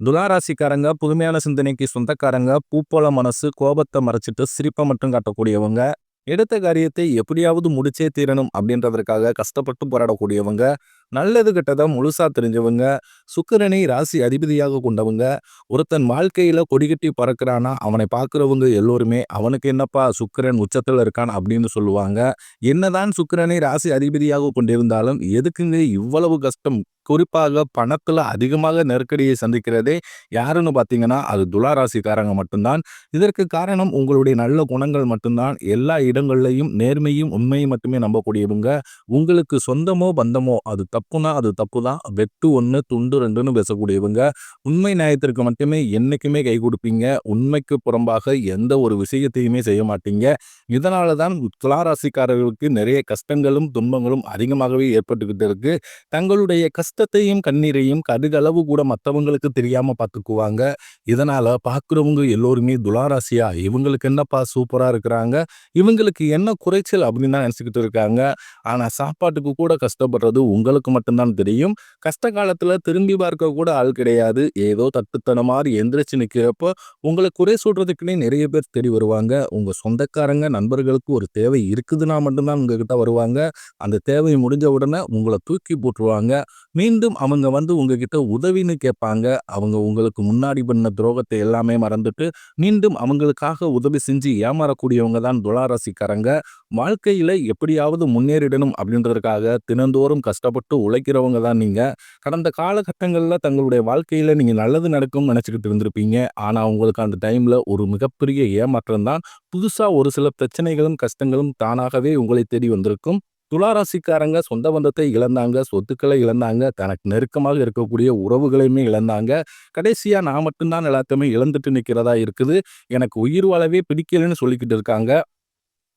துலாராசிக்காரங்க புதுமையான சிந்தனைக்கு சொந்தக்காரங்க பூப்போல மனசு கோபத்தை மறைச்சிட்டு சிரிப்பை மட்டும் காட்டக்கூடியவங்க எடுத்த காரியத்தை எப்படியாவது முடிச்சே தீரணும் அப்படின்றதற்காக கஷ்டப்பட்டு போராடக்கூடியவங்க நல்லது கெட்டதை முழுசா தெரிஞ்சவங்க சுக்கிரனை ராசி அதிபதியாக கொண்டவங்க ஒருத்தன் வாழ்க்கையில கொடிகட்டி பறக்கிறானா அவனை பார்க்குறவங்க எல்லோருமே அவனுக்கு என்னப்பா சுக்கிரன் உச்சத்தில் இருக்கான் அப்படின்னு சொல்லுவாங்க. என்னதான் சுக்கிரனை ராசி அதிபதியாக கொண்டிருந்தாலும் எதுக்குங்க இவ்வளவு கஷ்டம்? குறிப்பாக பணத்தில் அதிகமாக நெருக்கடியை சந்திக்கிறதே யாருன்னு பார்த்தீங்கன்னா அது துளாராசிக்காரங்க மட்டும்தான். இதற்கு காரணம் உங்களுடைய நல்ல குணங்கள் மட்டும்தான். எல்லா இடங்கள்லையும் நேர்மையும் உண்மையும் மட்டுமே நம்பக்கூடியவங்க. உங்களுக்கு சொந்தமோ பந்தமோ அது தப்புனா அது தப்பு தான் வெட்டு ஒன்று துண்டு ரெண்டுன்னு பேசக்கூடியவங்க உண்மை நியாயத்திற்கு மட்டுமே என்றைக்குமே கை கொடுப்பீங்க. உண்மைக்கு புறம்பாக எந்த ஒரு விஷயத்தையுமே செய்ய மாட்டீங்க. இதனால தான் துளாராசிக்காரர்களுக்கு நிறைய கஷ்டங்களும் துன்பங்களும் அதிகமாகவே ஏற்பட்டுக்கிட்டு இருக்கு. தங்களுடைய கஷ்டத்தையும் கண்ணீரையும் கடுகளவு கூட மற்றவங்களுக்கு தெரியாமல் பார்த்துக்குவாங்க. இதனால் பார்க்குறவங்க எல்லோருமே துளாராசியா இவங்களுக்கு என்னப்பா சூப்பராக இருக்கிறாங்க? இவங்களுக்கு என்ன குறைச்சல் அப்படின்னு தான் நினச்சிக்கிட்டு இருக்காங்க. ஆனால் சாப்பாட்டுக்கு கூட கஷ்டப்படுறது உங்களுக்கு மட்டும்தான் தெரியும். கஷ்ட காலத்துல திரும்பி பார்க்க கூட ஆள் கிடையாது. ஏதோ தட்டுத்தன மாதிரி எந்திரிச்சு நிற்கிறப்போ உங்களை குறை சொல்றதுக்குன்னே நிறைய பேர் தேடி வருவாங்க. உங்க சொந்தக்காரங்க நண்பர்களுக்கு ஒரு தேவை இருக்குதுன்னா மட்டும்தான் உங்ககிட்ட வருவாங்க. அந்த தேவை முடிஞ்ச உடனே உங்களை தூக்கி போட்டுருவாங்க. மீண்டும் அவங்க வந்து உங்ககிட்ட உதவின்னு கேட்பாங்க. அவங்க உங்களுக்கு முன்னாடி பண்ண துரோகத்தை எல்லாமே மறந்துட்டு மீண்டும் அவங்களுக்காக உதவி செஞ்சு ஏமாறக்கூடியவங்க தான் துளாராசிக்காரங்க. வாழ்க்கையில எப்படியாவது முன்னேறிடணும் அப்படின்றதுக்காக தினந்தோறும் கஷ்டப்பட்டு உழைக்கிறவங்க தான் நீங்கள் கடந்த காலகட்டங்களில் தங்களுடைய வாழ்க்கையில் நீங்கள் நல்லது நடக்கும்னு நினச்சிக்கிட்டு இருந்திருப்பீங்க. ஆனால் உங்களுக்கு அந்த டைமில் ஒரு மிகப்பெரிய ஏமாற்றம் தான். புதுசாக ஒரு சில பிரச்சனைகளும் கஷ்டங்களும் தானாகவே உங்களை தேடி வந்திருக்கும். துளாராசிக்காரங்க சொந்த பந்தத்தை இழந்தாங்க சொத்துக்களை இழந்தாங்க தனக்கு நெருக்கமாக இருக்கக்கூடிய உறவுகளையுமே இழந்தாங்க. கடைசியாக நான் மட்டும்தான் எல்லாத்தையுமே இழந்துட்டு நிற்கிறதா இருக்குது. எனக்கு உயிர் வாழவே பிடிக்கலன்னு சொல்லிக்கிட்டு இருக்காங்க.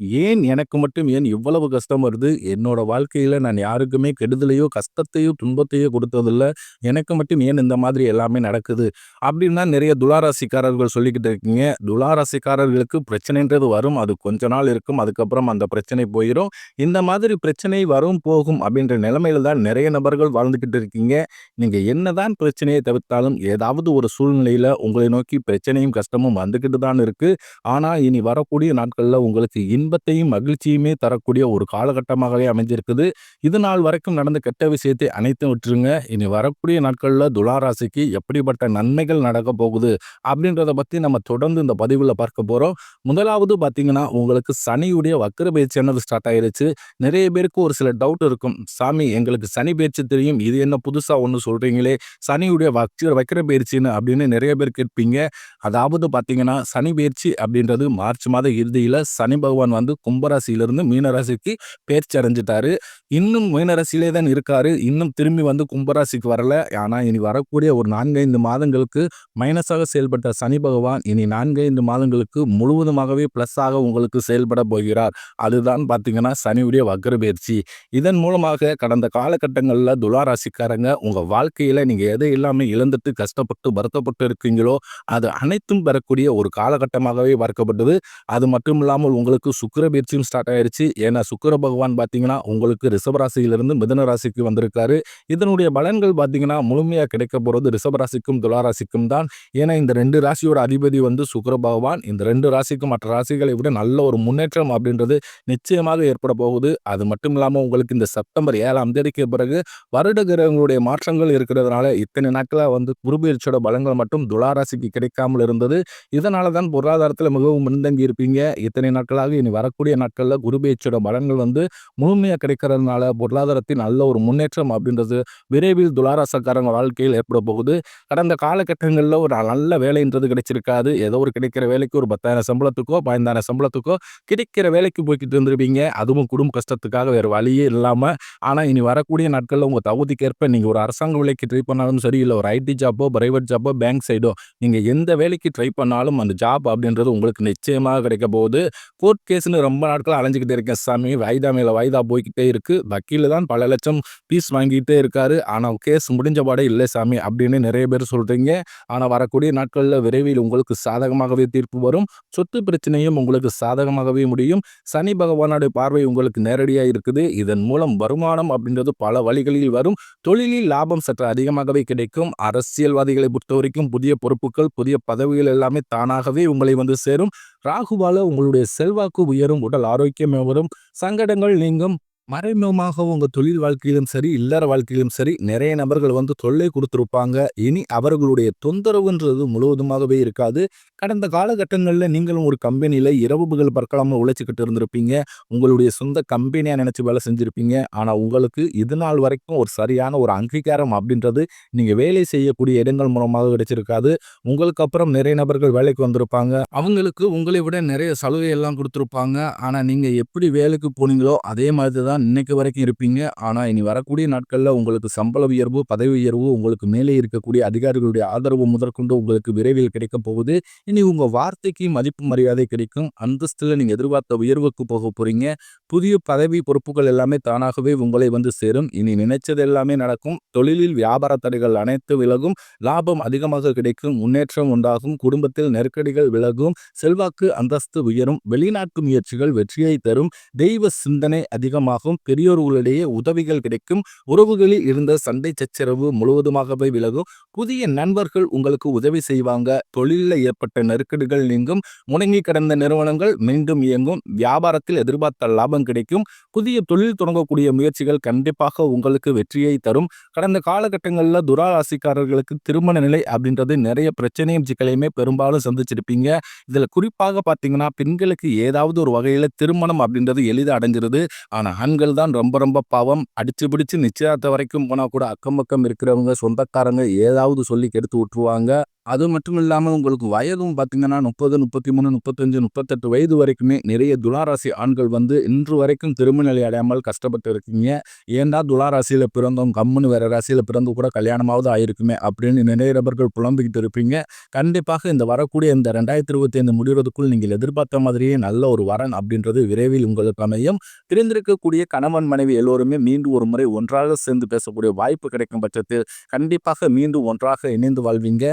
ஏன் எனக்கு மட்டும் ஏன் இவ்வளவு கஷ்டம் வருது? என்னோட வாழ்க்கையில் நான் யாருக்குமே கெடுதலையோ கஷ்டத்தையோ துன்பத்தையோ கொடுத்ததில்ல. எனக்கு மட்டும் ஏன் இந்த மாதிரி எல்லாமே நடக்குது? அப்படின்னு தான் நிறைய துளாராசிக்காரர்கள் சொல்லிக்கிட்டு இருக்கீங்க. துளாராசிக்காரர்களுக்கு பிரச்சனைன்றது வரும். அது கொஞ்ச நாள் இருக்கும். அதுக்கப்புறம் அந்த பிரச்சனை போயிடும் இந்த மாதிரி பிரச்சனை வரும் போகும் அப்படின்ற நிலைமையில தான் நிறைய நபர்கள் வாழ்ந்துக்கிட்டு இருக்கீங்க. நீங்கள் என்னதான் பிரச்சனையை தவிர்த்தாலும் ஏதாவது ஒரு சூழ்நிலையில் உங்களை நோக்கி பிரச்சனையும் கஷ்டமும் வந்துக்கிட்டு தான் இருக்குது ஆனால் இனி வரக்கூடிய நாட்களில் உங்களுக்கு இன்பத்தையும் மகிழ்ச்சியுமே தரக்கூடிய ஒரு காலகட்டமாகவே அமைஞ்சிருக்குது. இது நாள் வரைக்கும் நடந்த கெட்ட விஷயத்தை அனைத்தும் விட்டுருங்க. இனி வரக்கூடிய நாட்களில் துளாராசிக்கு எப்படிப்பட்ட நன்மைகள் நடக்க போகுது அப்படின்றத பற்றி நம்ம தொடர்ந்து இந்த பதிவில் பார்க்க போகிறோம் முதலாவது பார்த்தீங்கன்னா உங்களுக்கு சனியுடைய வக்கர பயிற்சி என்னது ஸ்டார்ட் ஆயிருச்சு. நிறைய பேருக்கு ஒரு சில டவுட் இருக்கும். சாமி எங்களுக்கு சனி பயிற்சி தெரியும். இது என்ன புதுசாக ஒன்று சொல்கிறீங்களே சனியுடைய வக்கர வக்கர பயிற்சின்னு அப்படின்னு நிறைய பேர் கேட்பீங்க. அதாவது பார்த்தீங்கன்னா சனி பயிற்சி அப்படின்றது மார்ச் மாத இறுதியில் சனி பகவான் வந்து கும்பராசியிலிருந்து மீனராசிக்கு பேர்ச்சி அடைஞ்சிட்டாரு இன்னும் மீனராசியிலே தான் இருக்காரு. இன்னும் திரும்பி வந்து கும்பராசிக்கு வரல. ஆனால் இனி வரக்கூடிய ஒரு நான்கைந்து மாதங்களுக்கு மைனஸாக செயல்பட்ட சனி பகவான் இனி நான்கைந்து மாதங்களுக்கு முழுவதுமாகவே ப்ளஸ்ஸாக உங்களுக்கு செயல்பட போகிறார். அதுதான் பார்த்தீங்கன்னா சனியுடைய வக்ர பயிற்சி இதன் மூலமாக கடந்த காலகட்டங்களில் துளாராசிக்காரங்க உங்கள் வாழ்க்கையில் நீங்கள் எதை இல்லாமல் இழந்துட்டு கஷ்டப்பட்டு வருத்தப்பட்டு இருக்கீங்களோ அது அனைத்தும் பெறக்கூடிய ஒரு காலகட்டமாகவே பார்க்கப்பட்டது. அது மட்டும் இல்லாமல் உங்களுக்கு சுக்கர பயிற்சியும் ஸ்டார்ட் ஆயிடுச்சு ஏன்னா சுக்கர பகவான் பார்த்தீங்கன்னா உங்களுக்கு ரிஷபராசியிலிருந்து மிதன ராசிக்கு வந்திருக்காரு. இதனுடைய பலன்கள் பார்த்தீங்கன்னா முழுமையாக கிடைக்க போகிறது ரிஷபராசிக்கும் துளாராசிக்கும் தான். ஏன்னா இந்த ரெண்டு ராசியோட அதிபதி வந்து சுக்கர பகவான். இந்த ரெண்டு ராசிக்கும் மற்ற ராசிகளை விட நல்ல ஒரு முன்னேற்றம் அப்படின்றது நிச்சயமாக ஏற்பட போகுது. அது மட்டும் இல்லாமல் உங்களுக்கு இந்த செப்டம்பர் ஏழாம் தேதிக்கு பிறகு வருட கிரகங்களுடைய மாற்றங்கள் இருக்கிறதுனால இத்தனை நாட்களாக வந்து குருபெயர்ச்சியோட பலங்கள் மட்டும் துளாராசிக்கு கிடைக்காமல் இருந்தது. இதனால தான் பொருளாதாரத்தில் மிகவும் முன்தங்கி இருப்பீங்க இத்தனை நாட்களாக இனி வரக்கூடிய நாட்களில் குருபெயர்ச்சியோட பலன்கள் வந்து முழுமையாக கிடைக்கிறதுனால பொருளாதாரத்தின் நல்ல ஒரு முன்னேற்றம் அப்படின்றது விரைவில் துளாராசக்காரங்க வாழ்க்கையில் ஏற்பட போகுது. கடந்த காலகட்டங்களில் ஒரு நல்ல வேலைன்றது கிடைச்சிருக்காது. ஏதோ ஒரு கிடைக்கிற வேலைக்கு ஒரு பத்தாயிரம் சம்பளத்துக்கோ பதினந்தாயிரம் சம்பளத்துக்கோ கிடைக்கிற வேலைக்கு போய்கிட்டு இருந்திருப்பீங்க. அதுவும் குடும்ப கஷ்டத்துக்காக வேறு வழியே இல்லாமல் ஆனால் இனி வரக்கூடிய நாட்களில் உங்கள் தகுதிக்கேற்ப நீங்கள் ஒரு அரசாங்க வேலைக்கு ட்ரை பண்ணாலும் சரி இல்லை ஒரு ஐடி ஜாப்போ பிரைவேட் ஜாப்போ பேங்க் சைடோ நீங்கள் எந்த வேலைக்கு ட்ரை பண்ணாலும் அந்த ஜாப் அப்படின்றது உங்களுக்கு நிச்சயமாக கிடைக்க போகுது. கோர்ட் கேஸ் கேஸ்னு ரொம்ப நாட்கள் அலைஞ்சிக்கிட்டே இருக்கேன் சாமி. வாய்தா மேலே வாய்தா போய்கிட்டே இருக்குது வக்கீல் தான் பல லட்சம் ஃபீஸ் வாங்கிட்டே இருக்காரு. ஆனால் கேஸ் முடிஞ்ச பாடே இல்லை சாமி அப்படின்னு நிறைய பேர் சொல்கிறீங்க ஆனால் வரக்கூடிய நாட்களில் விரைவில் உங்களுக்கு சாதகமாகவே தீர்ப்பு வரும். சொத்து பிரச்சனையும் உங்களுக்கு சாதகமாகவே முடியும். சனி பகவானுடைய பார்வை உங்களுக்கு நேரடியாக இருக்குது. இதன் மூலம் வருமானம் அப்படின்றது பல வழிகளில் வரும். தொழிலில் லாபம் சற்று அதிகமாகவே கிடைக்கும். அரசியல்வாதிகளை பொறுத்த வரைக்கும் புதிய பொறுப்புகள் புதிய பதவிகள் எல்லாமே தானாகவே உங்களை வந்து சேரும். ராகுவால உங்களுடைய செல்வாக்கு உயரும் உடல் ஆரோக்கியம் வரும் சங்கடங்கள் நீங்கும் மறைமுகமாக உங்க தொழில் வாழ்க்கையிலும் சரி இல்லற வாழ்க்கையிலும் சரி நிறைய நபர்கள் வந்து தொல்லை கொடுத்துருப்பாங்க. இனி அவர்களுடைய தொந்தரவுன்றது முழுவதுமாகவே இருக்காது. கடந்த காலகட்டங்களில் நீங்களும் ஒரு கம்பெனியில் இரவுகள் பறக்கலாமல் உழைச்சிக்கிட்டு இருந்திருப்பீங்க. உங்களுடைய சொந்த கம்பெனியாக நினச்சி வேலை செஞ்சுருப்பீங்க. ஆனால் உங்களுக்கு இது நாள் வரைக்கும் ஒரு சரியான ஒரு அங்கீகாரம் அப்படின்றது நீங்கள் வேலை செய்யக்கூடிய இடங்கள் மூலமாக கிடைச்சிருக்காது. உங்களுக்கு அப்புறம் நிறைய நபர்கள் வேலைக்கு வந்திருப்பாங்க. அவங்களுக்கு உங்களை விட நிறைய சலுகை எல்லாம் கொடுத்துருப்பாங்க. ஆனால் நீங்கள் எப்படி வேலைக்கு போனீங்களோ அதே மாதிரி தான் இன்னைக்கு வரைக்கும் இருப்பீங்க. ஆனால் இனி வரக்கூடிய நாட்களில் உங்களுக்கு சம்பள உயர்வு பதவி உயர்வு உங்களுக்கு மேலே இருக்கக்கூடிய அதிகாரிகளுடைய ஆதரவு முதற்கொண்டு உங்களுக்கு விரைவில் கிடைக்க போகுது. இனி உங்கள் வார்த்தைக்கு மதிப்பு மரியாதை கிடைக்கும். அந்தஸ்தில் நீங்கள் எதிர்பார்த்த உயர்வுக்கு போக போகிறீங்க புதிய பதவி பொறுப்புகள் எல்லாமே தானாகவே உங்களை வந்து சேரும். இனி நினைச்சது எல்லாமே நடக்கும். தொழிலில் வியாபார தடைகள் அனைத்து விலகும். லாபம் அதிகமாக கிடைக்கும். முன்னேற்றம் உண்டாகும். குடும்பத்தில் நெருக்கடிகள் விலகும். செல்வாக்கு அந்தஸ்து உயரும். வெளிநாட்டு முயற்சிகள் வெற்றியை தரும். தெய்வ சிந்தனை அதிகமாகும். பெரியோர்களிடையே உதவிகள் கிடைக்கும். உறவுகளில் இருந்த சண்டை சச்சரவு முழுவதுமாகவே விலகும். புதிய நண்பர்கள் உங்களுக்கு உதவி செய்வாங்க. தொழிலில் ஏற்பட்ட நெருக்கடிகள் நீங்கும். முடங்கி கிடந்த நிறுவனங்கள் மீண்டும் இயங்கும். வியாபாரத்தில் எதிர்பார்த்த லாபம் கிடைக்கும். புதிய தொழில் தொடங்கக்கூடிய முயற்சிகள் கண்டிப்பாக உங்களுக்கு வெற்றியை தரும். கடந்த காலகட்டங்களில் துராராசிக்காரர்களுக்கு திருமண நிலை அப்படின்றது நிறைய பிரச்சனையும் சிக்கலையுமே பெரும்பாலும் சந்திச்சிருப்பீங்க. இதில் குறிப்பாக பார்த்தீங்கன்னா பெண்களுக்கு ஏதாவது ஒரு வகையில் திருமணம் அப்படின்றது எளிதாக அடைஞ்சிருது. ஆனால் ஆண்கள் தான் ரொம்ப ரொம்ப பாவம். அடிச்சு பிடிச்சு நிச்சயத்தை வரைக்கும் போனால் கூட அக்கம் பக்கம் இருக்கிறவங்க சொந்தக்காரங்க ஏதாவது சொல்லி கெடுத்து விட்டுருவாங்க. அது மட்டும் இல்லாமல் உங்களுக்கு வயதும் பார்த்தீங்கன்னா முப்பது முப்பத்தி மூணு முப்பத்தஞ்சு முப்பத்தெட்டு வயது வரைக்குமே நிறைய துளாராசி ஆண்கள் வந்து இன்று வரைக்கும் திருமணி அடையாமல் கஷ்டப்பட்டு இருக்கீங்க. ஏண்டா துளாராசியில் பிறந்தோம்? கம்முன்னு வேற ராசியில் பிறந்து கூட கல்யாணமாவது ஆயிருக்குமே அப்படின்னு நிறைய நபர்கள் புலம்பிக்கிட்டு இருப்பீங்க. கண்டிப்பாக இந்த வரக்கூடிய இந்த ரெண்டாயிரத்தி இருபத்தி ஐந்து முடிவதற்குள் நீங்கள் எதிர்பார்த்த மாதிரியே நல்ல ஒரு வரன் அப்படின்றது விரைவில் உங்களுக்கு அமையும். தெரிந்திருக்கக்கூடிய கணவன் மனைவி எல்லோருமே மீண்டும் ஒரு முறை ஒன்றாக சேர்ந்து பேசக்கூடிய வாய்ப்பு கிடைக்கும் பட்சத்தில் கண்டிப்பாக மீண்டும் ஒன்றாக இணைந்து வாழ்வீங்க.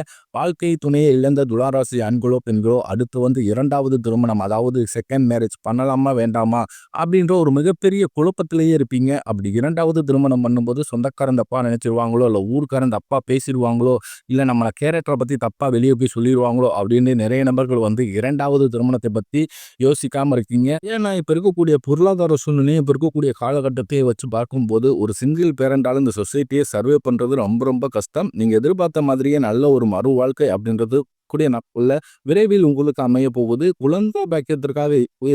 வாழ்க்கை துணையை இழந்த துளாராசி ஆண்களோ பெண்களோ அடுத்து வந்து இரண்டாவது திருமணம் அதாவது செகண்ட் மேரேஜ் பண்ணலாமா வேண்டாமா அப்படின்ற ஒரு மிகப்பெரிய குழப்பத்திலேயே இருப்பீங்க. அப்படி இரண்டாவது திருமணம் பண்ணும்போது சொந்தக்காரன் தப்பா நினைச்சிருவாங்களோ இல்லை ஊருக்காரன் தப்பா பேசிடுவாங்களோ இல்லை நம்மளை கேரக்டரை பற்றி தப்பா வெளியே போய் சொல்லிடுவாங்களோ அப்படின்னு நிறைய நபர்கள் வந்து இரண்டாவது திருமணத்தை பற்றி யோசிக்காம இருக்கீங்க. ஏன்னா இப்போ இருக்கக்கூடிய பொருளாதார சூழ்நிலையும் இப்போ இருக்கக்கூடிய காலகட்டத்தை வச்சு பார்க்கும்போது ஒரு சிங்கிள் பேரண்டாலும் இந்த சொசைட்டியை சர்வே பண்ணுறது ரொம்ப ரொம்ப கஷ்டம். நீங்கள் எதிர்பார்த்த மாதிரியே நல்ல ஒரு மறுவாழ் வாழ்க்கை அப்படின்றது கூடிய நாட்களில் விரைவில் உங்களுக்கு அமைய போகுது. குழந்தை பாக்கியத்திற்காக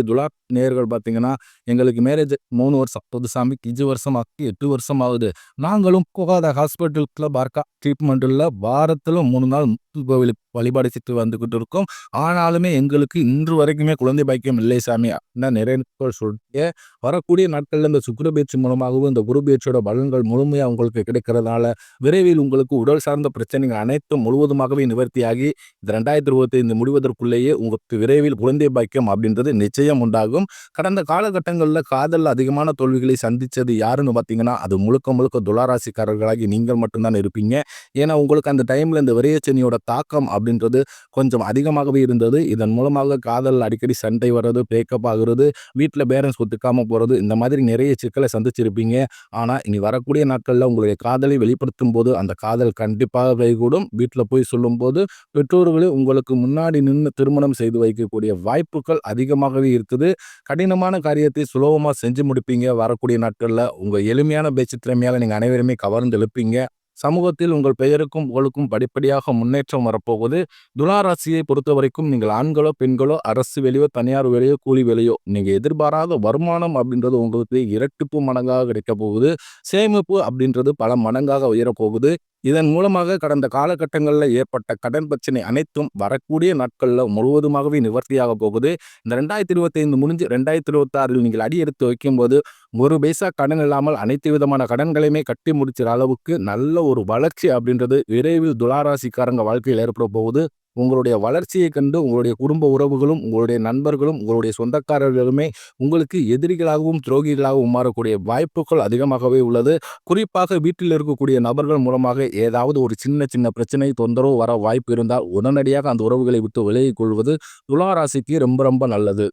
துலா நேர்கள் பார்த்தீங்கன்னா எங்களுக்கு மேரேஜ் மூணு வருஷம் சாமிக்கு அஞ்சு வருஷம் ஆகி எட்டு வருஷம் ஆகுது. நாங்களும் போகாத ஹாஸ்பிட்டலுக்குள்ள பார்க்கா ட்ரீட்மெண்ட்டில் வாரத்தில் மூணு நாள் கோவில் வழிபாடு செஞ்சு வந்துக்கிட்டு இருக்கோம். ஆனாலுமே எங்களுக்கு இன்று வரைக்குமே குழந்தை பாக்கியம் இல்லை சாமி அப்படின்னா நிறைய நாட்கள் சொல்லிட்டு வரக்கூடிய நாட்களில் இந்த சுக்கர பயிற்சி மூலமாகவும் இந்த குரு பயிற்சியோட பலன்கள் முழுமையாக உங்களுக்கு கிடைக்கிறதுனால விரைவில் உங்களுக்கு உடல் சார்ந்த பிரச்சனைகள் அனைத்தும் முழுவதுமாகவே நிவர்த்தியாகி இந்த ரெண்டாயிரத்தி இருபத்தி ஐந்து முடிவதற்குள்ளேயே உங்களுக்கு விரைவில் குழந்தை பாக்கியம் அப்படின்றது நிச்சயம் உண்டாகும். கடந்த காலகட்டங்களில் காதல் அதிகமான தோல்விகளை சந்தித்தது யாருன்னு பார்த்தீங்கன்னா அது முழுக்க முழுக்க துளாராசிக்காரர்களாகி நீங்கள் மட்டும்தான் இருப்பீங்க. ஏன்னா உங்களுக்கு அந்த டைமில் இந்த விரையச்சனியோட தாக்கம் அப்படின்றது கொஞ்சம் அதிகமாகவே இருந்தது. இதன் மூலமாக காதல் அடிக்கடி சண்டை வர்றது பிரேக்கப் ஆகுறது வீட்டில் பேரண்ட்ஸ் ஒத்துக்காமல் போகிறது இந்த மாதிரி நிறைய சிக்கலை சந்திச்சிருப்பீங்க. ஆனால் இனி வரக்கூடிய நாட்களில் உங்களுடைய காதலை வெளிப்படுத்தும் போது அந்த காதல் கண்டிப்பாக கைகூடும் வீட்டில் போய் சொல்லும்போது பெற்றோர்களே உங்களுக்கு முன்னாடி நின்று திருமணம் செய்து வைக்கக்கூடிய வாய்ப்புகள் அதிகமாகவே இருக்குது. கடினமான காரியத்தை சுலபமாக செஞ்சு முடிப்பீங்க. வரக்கூடிய நாட்களில் உங்கள் எளிமையான பேச்சு திறமையால் நீங்கள் அனைவருமே கவர்ந்து எழுப்பீங்க. சமூகத்தில் உங்கள் பெயருக்கும் உங்களுக்கும் படிப்படியாக முன்னேற்றம் வரப்போகுது. துளாராசியை பொறுத்த வரைக்கும் நீங்கள் ஆண்களோ பெண்களோ அரசு வேலையோ தனியார் வேலையோ கூலி வேலையோ நீங்கள் எதிர்பாராத வருமானம் அப்படின்றது உங்களுக்கு இரட்டிப்பு மடங்காக கிடைக்க போகுது. சேமிப்பு அப்படின்றது பல மடங்காக உயரப்போகுது இதன் மூலமாக கடந்த காலகட்டங்களில் ஏற்பட்ட கடன் பிரச்சனை அனைத்தும் வரக்கூடிய நாட்களில் முழுவதுமாகவே நிவர்த்தியாக போகுது. இந்த ரெண்டாயிரத்தி இருபத்தைந்து முடிஞ்சு ரெண்டாயிரத்தி இருபத்தாறில் நீங்கள் அடி எடுத்து வைக்கும்போது ஒரு பைசா கடன் இல்லாமல் அனைத்து விதமான கடன்களையுமே கட்டி முடிச்சிற அளவுக்கு நல்ல ஒரு வளர்ச்சி அப்படின்றது விரைவில் துளாராசிக்காரங்க வாழ்க்கையில் ஏற்பட போகுது. உங்களுடைய வளர்ச்சியை கண்டு உங்களுடைய குடும்ப உறவுகளும் உங்களுடைய நண்பர்களும் உங்களுடைய சொந்தக்காரர்களுமே உங்களுக்கு எதிரிகளாகவும் துரோகிகளாகவும் மாறக்கூடிய வாய்ப்புகள் அதிகமாகவே உள்ளது. குறிப்பாக வீட்டில் இருக்கக்கூடிய நபர்கள் மூலமாக ஏதாவது ஒரு சின்ன சின்ன பிரச்சனை தொந்தரவு வர வாய்ப்பு இருந்தால் உடனடியாக அந்த உறவுகளை விட்டு விலகிக் கொள்வது துளாராசிக்கு ரொம்ப ரொம்ப நல்லது.